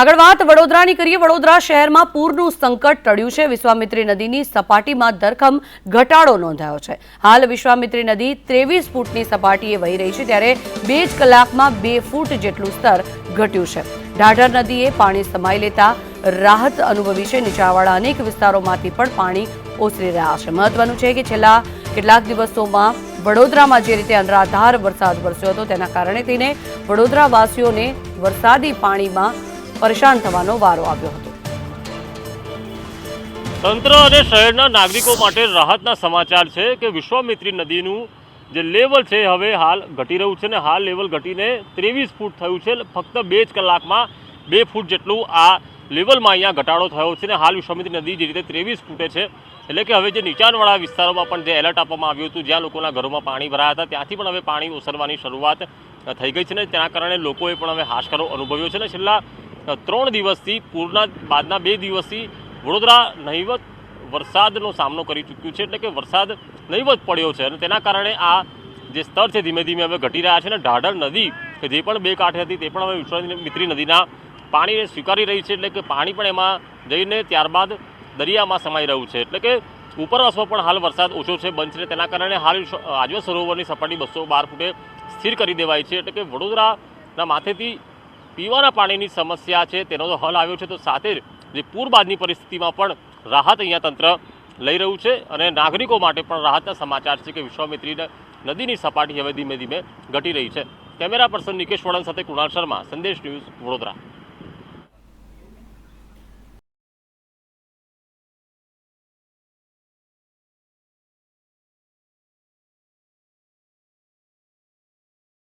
આગળ વાત વડોદરાની કરીએ. વડોદરા શહેરમાં પૂરનું સંકટ ટળ્યું છે. વિશ્વામિત્રી નદીની સપાટીમાં ધરખમ ઘટાડો નોંધાયો છે. હાલ વિશ્વામિત્રી નદી ત્રેવીસ ફૂટની સપાટીએ વહી રહી છે, ત્યારે બે જ કલાકમાં બે ફૂટ જેટલું સ્તર ઘટ્યું છે. ઢાઢર નદીએ પાણી સમાઈ લેતા રાહત અનુભવી છે. નીચાણવાળા અનેક વિસ્તારોમાંથી પણ પાણી ઓસરી રહ્યા છે. મહત્વનું છે કે છેલ્લા કેટલાક દિવસોમાં વડોદરામાં જે રીતે અનરાધાર વરસાદ વરસ્યો હતો, તેના કારણે થઈને વડોદરાવાસીઓને વરસાદી પાણીમાં પરેશાન થવાનો વારો આવ્યો હતો. તંત્ર અને શહેરના નાગરિકો માટે રાહતના સમાચાર છે કે વિશ્વામિત્રી નદીનું જે લેવલ છે હવે હાલ ઘટી રહ્યું છે ને હાલ લેવલ ઘટીને ત્રેવીસ ફૂટ થયું છે. ફક્ત બે જ કલાકમાં બે ફૂટ જેટલું આ લેવલમાં અહીંયા ઘટાડો થયો છે ને હાલ વિશ્વામિત્રી નદી જે રીતે ત્રેવીસ ફૂટે છે. એટલે કે હવે જે નીચાણવાળા વિસ્તારોમાં પણ જે એલર્ટ આપવામાં આવ્યું હતું, જ્યાં લોકોના ઘરોમાં પાણી ભરાયા હતા, ત્યાંથી પણ હવે પાણી ઓસરવાની શરૂઆત થઈ ગઈ છે ને તેના કારણે લોકોએ પણ હવે હાશકારો અનુભવ્યો છે ને છેલ્લા ત્રણ દિવસથી, પૂરના, બાદના બે દિવસથી વડોદરા નહીવત વરસાદનો સામનો કરી ચૂક્યું છે, એટલે કે વરસાદ નહીવત પડ્યો છે. અને તેના કારણે આ જે સ્તર છે, ધીમે ધીમે હવે ઘટી રહ્યા છે અને ઢાઢર નદી, કે જે પણ બે કાંઠે હતી, તે પણ હવે વિશ્વામિત્રી નદીના પાણીને સ્વીકારી રહી છે, એટલે કે પાણી પણ એમાં જઈને ત્યારબાદ દરિયામાં સમાઈ રહ્યું છે. એટલે કે ઉપરવાસમાં પણ હાલ વરસાદ ઓછો છે, બંધ છે. તેના કારણે હાલ વિશ્વ- આજવા સરોવરની સપાટી બસો બાર ફૂટે સ્થિર કરી દેવાઈ છે. એટલે કે વડોદરાના માથેથી પીવાના પાણીની સમસ્યા છે, તેનો તો હલ આવ્યો છે, તો સાથે જ પૂર બાદની પરિસ્થિતિમાં પણ રાહત અહીંયા તંત્ર લઈ રહ્યું છે અને નાગરિકો માટે પણ રાહતના સમાચાર છે કે વિશ્વામિત્રી નદીની સપાટી હવે ધીમે ધીમે ઘટી રહી છે. કેમેરા પર્સન નિકેશ વળન સાથે કૃણાલ શર્મા, સંદેશ ન્યૂઝ વડોદરા.